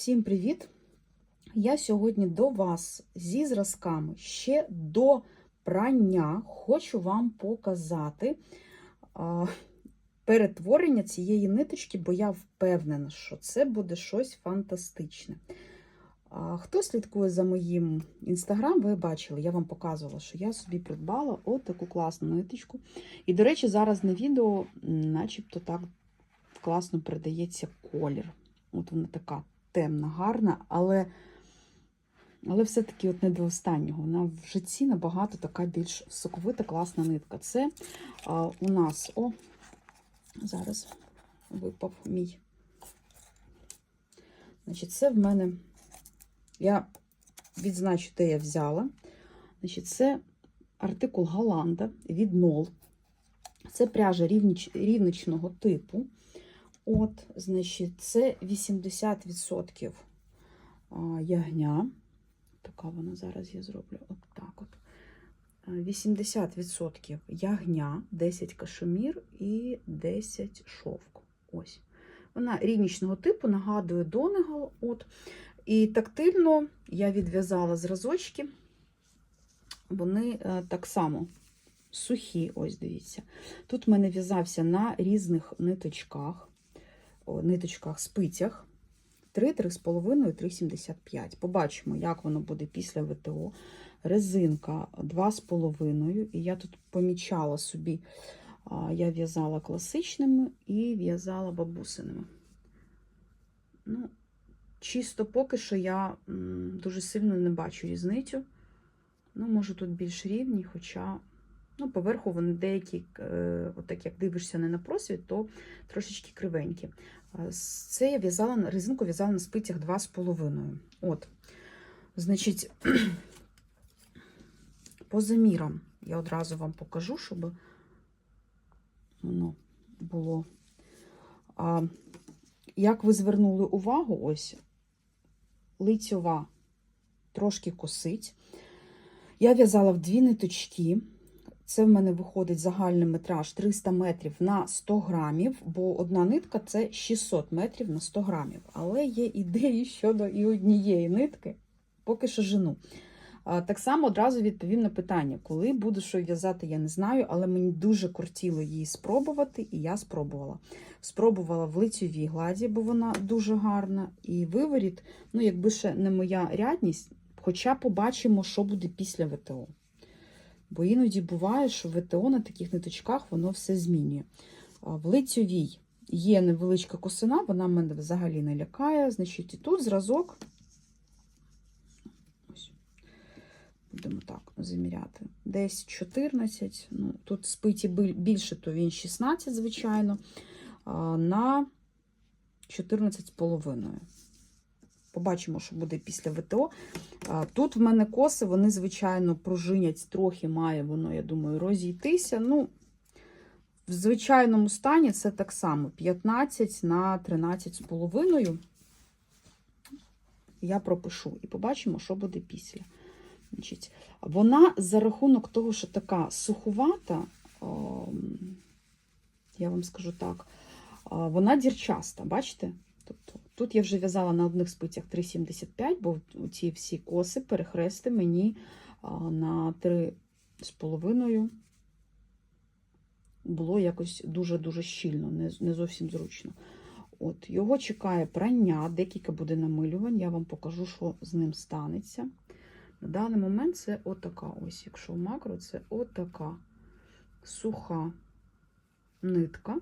Всім привіт! Я сьогодні до вас зі зразками ще до прання хочу вам показати перетворення цієї ниточки, бо я впевнена, що це буде щось фантастичне. Хто слідкує за моїм інстаграм, ви бачили, я вам показувала, що я собі придбала от таку класну ниточку. І, до речі, зараз на відео, начебто так класно передається колір. От вона така темна, гарна, але, але все-таки от не до останнього. Вона в житті набагато така більш соковита, класна нитка. Це а, у нас, о, зараз випав мій. Значить, це в мене, я відзначу, де я взяла. Значить, це артикул Галанда від Нол. Це пряжа рівніч, рівничного типу. От, значить, це 80% ягня. Така вона зараз я зроблю от так от. 80% ягня, 10 кашемір і 10 шовк. Ось. Вона рівнічного типу, нагадує Донегал. От. І тактильно я відв'язала зразочки. Вони е, так само сухі, ось дивіться. Тут в мене в'язався на різних ниточках ниточках, спицях 3, 3,5, 3,75. Побачимо, як воно буде після ВТО. Резинка 2,5. І я тут помічала собі, я в'язала класичними і в'язала бабусиними. Ну, Чисто поки що я дуже сильно не бачу різницю. Ну, може, тут більш рівні, хоча Ну, поверху вони деякі, е, отак як дивишся не на просвіт, то трошечки кривенькі. Це я в'язала резинку в'язала на спицях 2,5. От, значить, по замірам я одразу вам покажу, щоб воно було. А, Як ви звернули увагу, ось лицьова трошки косить. Я в'язала в дві ниточки. Це в мене виходить загальний метраж 300 метрів на 100 грамів, бо одна нитка це 600 метрів на 100 грамів. Але є ідеї щодо і однієї нитки, поки що жену. Так само одразу відповім на питання, коли буду що в'язати, я не знаю, але мені дуже кортіло її спробувати, і я спробувала. Спробувала в лицьовій гладі, бо вона дуже гарна. І виворіт, ну, якби ще не моя рядність, хоча побачимо, що буде після ВТО. Бо іноді буває, що ВТО на таких ниточках воно все змінює. В лицьовій є невеличка косина, вона мене взагалі не лякає. Значить, і тут зразок, будемо так заміряти, десь 14, ну, тут спиті більше, то він 16, звичайно, на 14,5. Побачимо, що буде після ВТО. Тут в мене коси, вони, звичайно, пружинять трохи, має воно, я думаю, розійтися. Ну, в звичайному стані це так само: 15 на 13,5. Я пропишу і побачимо, що буде після. Значить, Вона за рахунок того, що така сухувата, я вам скажу так, вона дірчаста, бачите? Тобто Тут я вже в'язала на одних спицях 3,75, бо ці всі коси перехрести мені на 3,5 було якось дуже-дуже щільно, не зовсім зручно. От, Його чекає прання, декілька буде намилювань, я вам покажу, що з ним станеться. На даний момент це отака ось, якщо в макро, це отака суха нитка.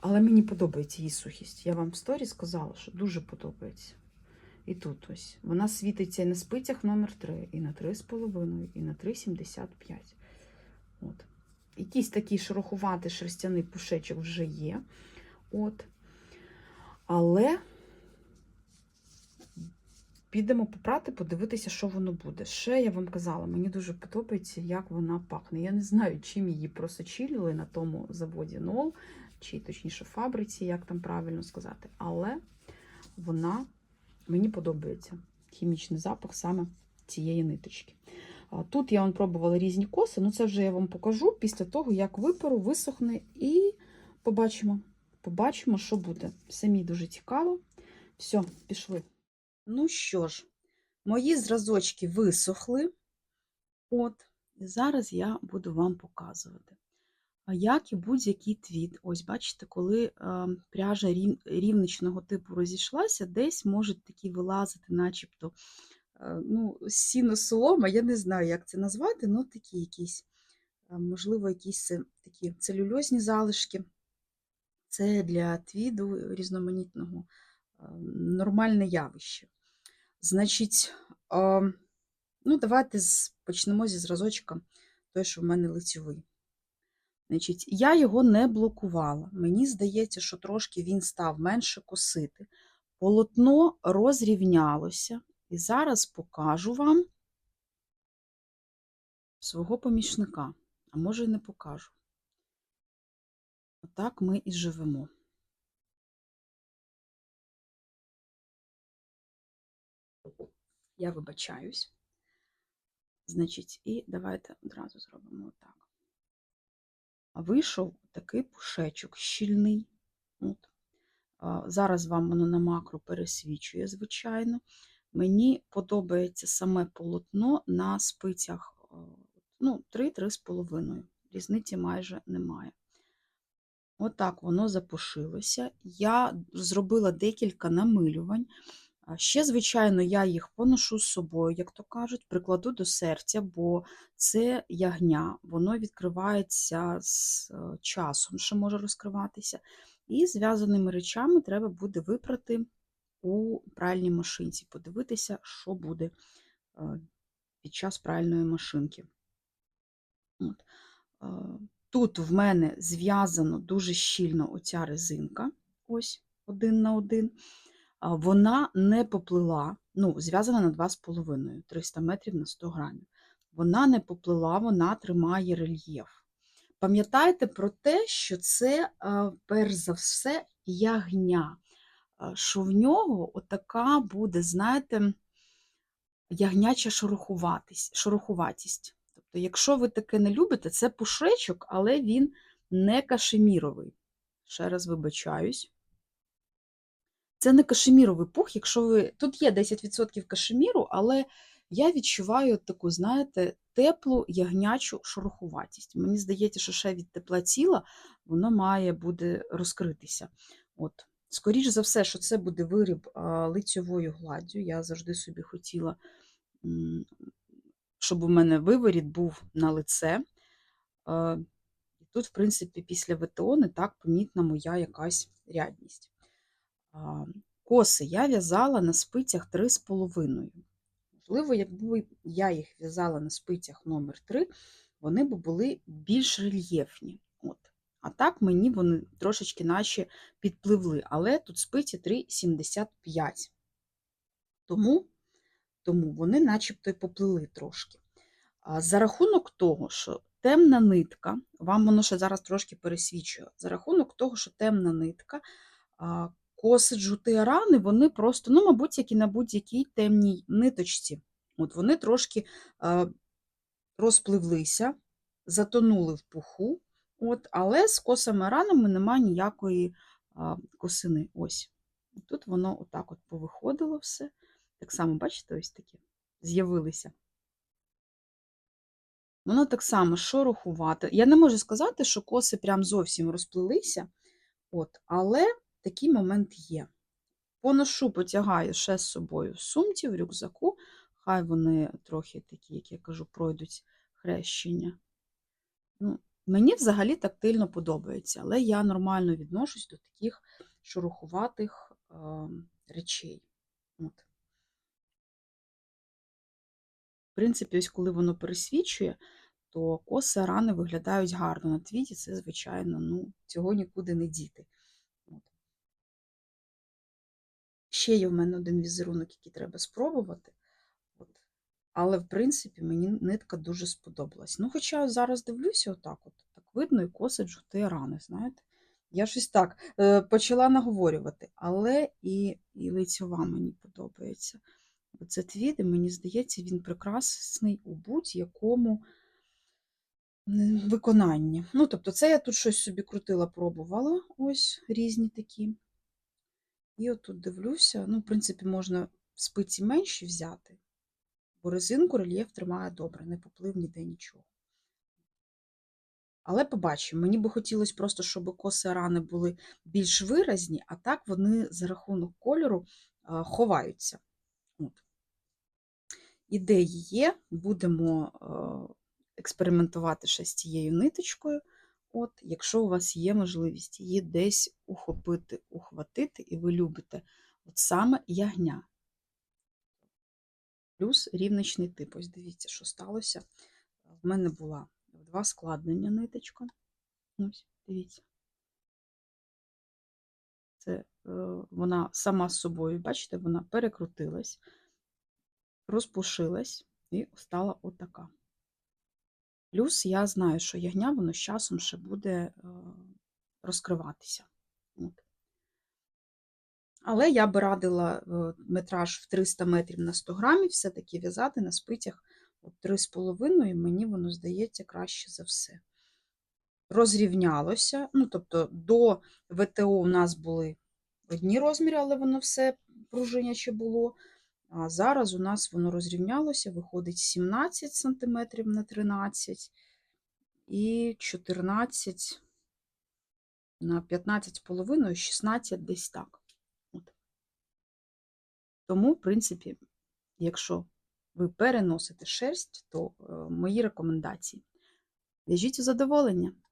Але мені подобається її сухість. Я вам в сторі сказала, що дуже подобається. І тут ось. Вона світиться і на спицях номер 3 і на 3,5, і на 3,75. От. Якийсь такий шерохуватий шерстяний пушечок вже є. От. Але підемо попрати, подивитися, що воно буде. Ще я вам казала, мені дуже подобається, як вона пахне. Я не знаю, чим її просочилили на тому заводі Нол чи точніше фабриці, як там правильно сказати. Але вона мені подобається хімічний запах саме цієї ниточки. Тут я вам пробувала різні коси, ну це вже я вам покажу після того, як виперу, висохне, і побачимо, побачимо, що буде. Самі дуже цікаво. Все, пішли. Ну що ж, мої зразочки висохли. От, і зараз я буду вам показувати. Як і будь-який твіт. Ось, бачите, коли пряжа рівничного типу розійшлася, десь можуть такі вилазити, начебто, ну, сіно солома, я не знаю, як це назвати, ну такі якісь, можливо, якісь е, такі целюльозні залишки. Це для твіду різноманітного нормальне явище. Значить, ну, давайте почнемо зі зразочка, той, що в мене лицьовий. Значить, я його не блокувала. Мені здається, що трошки він став менше косити. Полотно розрівнялося, і зараз покажу вам свого помічника, а може, і не покажу. Отак ми і живемо. Я вибачаюсь. Значить, і давайте одразу зробимо отак. Вийшов такий пушечок щільний. От. Зараз вам воно на макро пересвічує, звичайно. Мені подобається саме полотно на спицях ну, 3-3,5. Різниці майже немає. Отак воно запушилося. Я зробила декілька намилювань. Ще, звичайно, я їх поношу з собою, як то кажуть, прикладу до серця, бо це ягня, воно відкривається з е, часом, що може розкриватися. І зв'язаними речами треба буде випрати у пральній машинці, подивитися, що буде е, під час пральної машинки. От. Е, Тут в мене зв'язано дуже щільно оця резинка, ось один на один. Вона не поплила, ну, зв'язана на 2,5, 300 метрів на 100 грамів. Вона не поплила, вона тримає рельєф. Пам'ятайте про те, що це, перш за все, ягня, що в нього отака буде, знаєте, ягняча шорохуватість. Тобто, якщо ви таке не любите, це пушечок, але він не кашеміровий. Ще раз вибачаюсь. Це не кашеміровий пух, якщо ви. Тут є 10% кашеміру, але я відчуваю таку, знаєте, теплу ягнячу шорохуватість. Мені здається, що ще від тепла тіла воно має буде розкритися. От. Скоріш за все, що це буде виріб лицьовою гладдю. Я завжди собі хотіла, щоб у мене виворіт був на лице. Тут, в принципі, після ВТО не так помітна моя якась рядність. Коси я в'язала на спицях 3,5. Можливо, якби я їх в'язала на спицях номер 3, вони б були більш рельєфні. От. А так мені вони трошечки наче підпливли, але тут спиці 3,75. Тому, тому вони начебто й поплили трошки. А За рахунок того, що темна нитка, вам воно ще зараз трошки пересвічує, за рахунок того, що темна нитка, а, коси джути рани, вони просто, ну, мабуть, як і на будь-якій темній ниточці. От вони трошки а, розпливлися, затонули в пуху, от, але з косами ранами немає ніякої а, косини. Ось. Тут воно отак от повиходило все. Так само, бачите, ось такі з'явилися. Воно так само шорохувати. Я не можу сказати, що коси прям зовсім розплилися, от, але такий момент є. Поношу, потягаю ще з собою в сумці, в рюкзаку. Хай вони трохи такі, як я кажу, пройдуть хрещення. Ну, мені взагалі тактильно подобається, але я нормально відношусь до таких шорохуватих е, речей. От. В принципі, ось коли воно пересвічує, то коси рани виглядають гарно. На твіті це, звичайно, ну, цього нікуди не діти. Ще є в мене один візерунок, який треба спробувати. От. Але, в принципі, мені нитка дуже сподобалась. Ну, хоча зараз дивлюся, отак от, так видно, і коси джути рани, знаєте. Я щось так е, почала наговорювати, але і, і лицьова мені подобається. Це твід, і мені здається, він прекрасний у будь-якому виконанні. Ну, тобто, це я тут щось собі крутила, пробувала, ось різні такі І отут дивлюся, ну, в принципі, можна спиці менші взяти, бо резинку рельєф тримає добре, не поплив ніде нічого. Але побачимо. Мені би хотілося просто, щоб коси рани були більш виразні, а так вони за рахунок кольору ховаються. От. Ідеї є, будемо експериментувати ще з цією ниточкою. От, якщо у вас є можливість її десь ухопити, ухватити, і ви любите от саме ягня. Плюс рівничний тип. Ось дивіться, що сталося. В мене була два складнення ниточка. Ось, дивіться. Це е, вона сама з собою, бачите, вона перекрутилась, розпушилась і стала отака. Плюс я знаю, що ягня воно з часом ще буде е, розкриватися. От. Але я би радила е, метраж в 300 метрів на 100 грамів все-таки в'язати на спицях от 3,5, мені воно здається краще за все. Розрівнялося, ну, тобто до ВТО у нас були одні розміри, але воно все пружиняче було. А зараз у нас воно розрівнялося, виходить 17 см на 13 і 14 на 15,5, 16 десь так. От. Тому, в принципі, якщо ви переносите шерсть, то е, мої рекомендації. В'яжіть у задоволення.